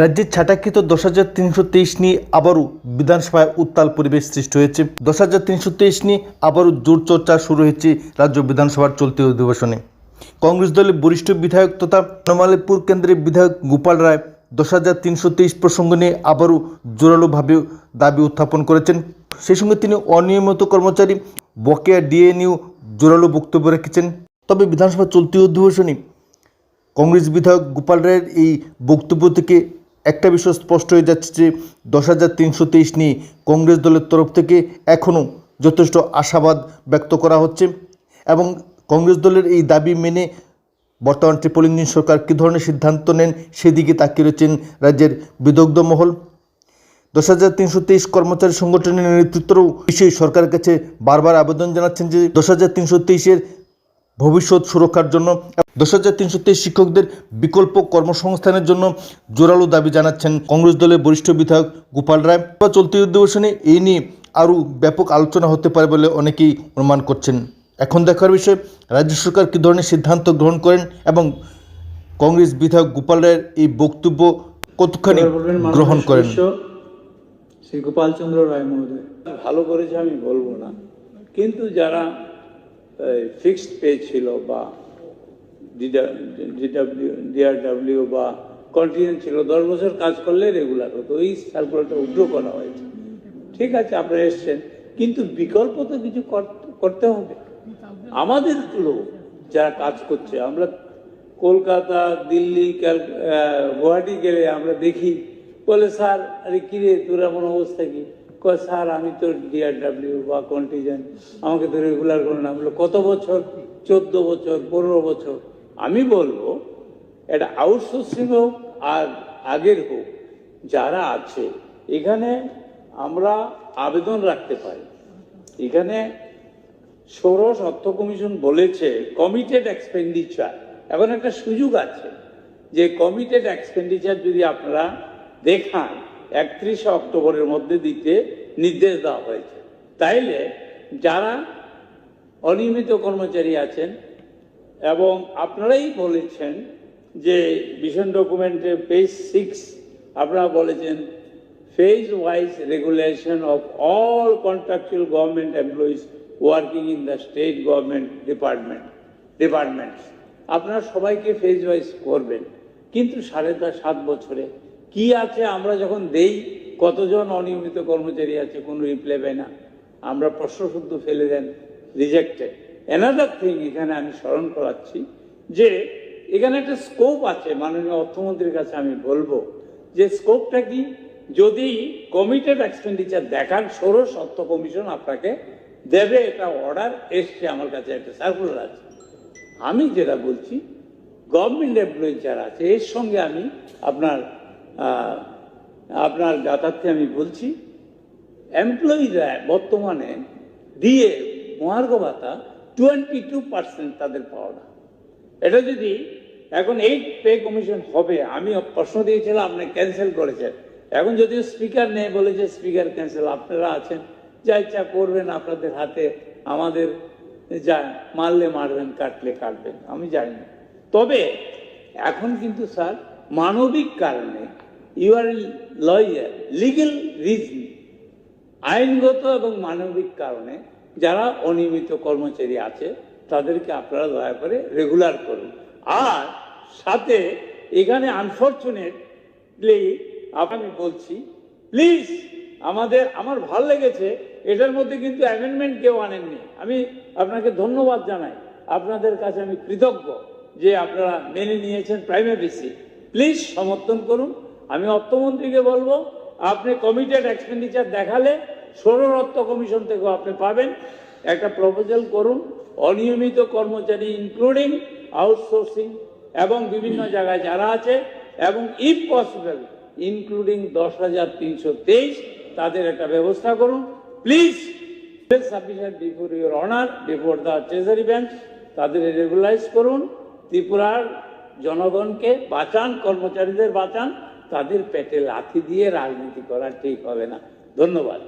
রাজ্যের ছাটাকৃত দশ হাজার তিনশো তেইশ নিয়ে আবারও বিধানসভায় উত্তাল পরিবেশ সৃষ্টি হয়েছে। দশ হাজার তিনশো তেইশ নিয়ে আবারও জোর চর্চা শুরু হয়েছে রাজ্য বিধানসভার চলতি অধিবেশনে। কংগ্রেস দলের বরিষ্ঠ বিধায়ক তথা নমালেপুর কেন্দ্রের বিধায়ক গোপাল রায় দশ হাজার তিনশো তেইশ প্রসঙ্গ নিয়ে আবারও জোরালোভাবে দাবি উত্থাপন করেছেন। সেই সঙ্গে তিনি অনিয়মিত কর্মচারী, বকেয়া ডিএ নিয়েও জোরালো বক্তব্য রেখেছেন। তবে বিধানসভা চলতি অধিবেশনে কংগ্রেস বিধায়ক গোপাল রায়ের এই বক্তব্য থেকে একটা বিষয় স্পষ্ট হয়ে যাচ্ছে যে দশ হাজার তিনশো তেইশ নিয়ে কংগ্রেস দলের তরফ থেকে এখনও যথেষ্ট আশাবাদ ব্যক্ত করা হচ্ছে এবং কংগ্রেস দলের এই দাবি মেনে বর্তমান ট্রিপল ইঞ্জিন সরকার কী ধরনের সিদ্ধান্ত নেন সেদিকে তাকিয়ে রয়েছেন রাজ্যের বিদগ্ধ মহল। দশ হাজার তিনশো তেইশ কর্মচারী সংগঠনের নেতৃত্বরাও বিষয়ে সরকারের কাছে বারবার আবেদন জানাচ্ছেন যে দশ হাজার তিনশো তেইশের ভবিষ্যৎ সুরক্ষার জন্য দশ হাজার তিনশো তেইশ শিক্ষকদের বিকল্প কর্মসংস্থানের জন্য জোরালো দাবি জানাচ্ছেন কংগ্রেস দলের বরিষ্ঠ বিধায়ক গোপাল রায়। বা চলতি অধিবেশনে এই নিয়ে আরও ব্যাপক আলোচনা হতে পারে বলে অনেকেই অনুমান করছেন। এখন দেখার বিষয় রাজ্য সরকার কী ধরনের সিদ্ধান্ত গ্রহণ করেন এবং কংগ্রেস বিধায়ক গোপাল রায়ের এই বক্তব্য কতখানি গ্রহণ করেন? শ্রী গোপাল চন্দ্র রায় মহোদয়। ভালো করেছে আমি বলব না। কিন্তু যারা ফিক্সড পে ছিল বা ডিআরডাব্লিউ বা কন্টিনেন্ট ছিল, দশ বছর কাজ করলে রেগুলার হতো। ওই সার্কুলারটা উড্র করা হয়েছে। ঠিক আছে, আপনারা এসছেন, কিন্তু বিকল্প তো কিছু কর- করতে হবে। আমাদের লোক যারা কাজ করছে, আমরা কলকাতা, দিল্লি গুয়াহাটি গেলে আমরা দেখি, বলে, স্যার, আরে কিরে তোর এমন অবস্থা কি? স্যার, আমি তো ডিআরডাব্লিউ বা কন্টিজেন্ট আমাকে তো রেগুলার করে না। বলে, কত বছর? চোদ্দ বছর, পনেরো বছর? আমি বলব, এটা আউটসোর্সিং হোক আর আগের হোক, যারা আছে, এখানে আমরা আবেদন রাখতে পারি। এখানে ষোড়শ অর্থ কমিশন বলেছে কমিটেড এক্সপেন্ডিচার এখন একটা সুযোগ আছে যে কমিটেড এক্সপেন্ডিচার যদি আপনারা দেখান, একত্রিশে অক্টোবরের মধ্যে দিতে নির্দেশ দেওয়া হয়েছে। তাইলে যারা অনিয়মিত কর্মচারী আছেন এবং আপনারাই বলেছেন যে ভিশন ডকুমেন্টের পেজ সিক্স, আপনারা বলেছেন phase wise regulation of all contractual government employees working in the state government department, departments. আপনারা সবাইকে ফেজ ওয়াইজ করবেন। কিন্তু সাড়ে তার সাত বছরে কি আছে? আমরা যখন দেই, কতজন অনিয়মিত কর্মচারী আছে, কোনো রিপ্লাই পাই না। আমরা প্রশ্ন শুদ্ধ ফেলে দেন রিজেক্টেড অ্যানাদার থিং এখানে আমি স্মরণ করাচ্ছি যে এখানে একটা স্কোপ আছে, মাননীয় অর্থমন্ত্রীর কাছে আমি বলব যে স্কোপটা কি? যদি কমিটেড এক্সপেন্ডিচার দেখান ষোড়শ অর্থ কমিশন আপনাকে দেবে, এটা অর্ডার এসছে আমার কাছে একটা সার্কুলার আছে। আমি যেটা বলছি গভর্নমেন্ট এমপ্লয়ি যারা আছে, এর সঙ্গে আমি আপনার আপনার যাতার্থে আমি বলছি এমপ্লয়িরা বর্তমানে দিয়ে, মহার্ঘ ভাতা টোয়েন্টি টু পার্সেন্ট তাদের পাওনা এটা যদি এখন এইট পে কমিশন হবে আমি প্রশ্ন দিয়েছিলাম, আপনি ক্যান্সেল করেছেন। এখন যদিও স্পিকার নেই বলেছে স্পিকার ক্যান্সেল আপনারা আছেন, যা ইচ্ছা করবেন আপনাদের হাতে, আমাদের যা মারলে মারবেন, কাটলে কাটবেন, আমি জানি তবে এখন কিন্তু স্যার, মানবিক কারণে ইউ আর লিগেল রিজন আইনগত এবং মানবিক কারণে যারা অনিয়মিত কর্মচারী আছে, তাদেরকে আপনারা দয়া করে রেগুলার করুন। আর সাথে এখানে আনফর্চুনেটলি আমি বলছি প্লিজ আমাদের, আমার ভালো লেগেছে, এটার মধ্যে কিন্তু অ্যামেন্ডমেন্ট কেউ আনেননি। আমি আপনাকে ধন্যবাদ জানাই। আপনাদের কাছে আমি কৃতজ্ঞ যে আপনারা মেনে নিয়েছেন প্রাইমারিসি প্লিজ সমর্থন করুন। আমি অর্থমন্ত্রীকে বলব, আপনি কমিটেড এক্সপেন্ডিচার দেখালে ষোলো কমিশন থেকেও আপনি পাবেন। একটা প্রপোজাল করুন, অনিয়মিত কর্মচারী ইনক্লুডিং আউটসোর্সিং এবং বিভিন্ন জায়গায় যারা আছে এবং ইফ পসিবল ইনক্লুডিং দশ হাজার তিনশো তেইশ, তাদের একটা ব্যবস্থা করুন। Please sufficient before your honour before the treasury bank তাদের রেগুলাইজ করুন। ত্রিপুরার জনগণকে বাঁচান, কর্মচারীদের বাঁচান, তাদের পেটে লাথি দিয়ে রাজনীতি করা ঠিক হবে না। ধন্যবাদ।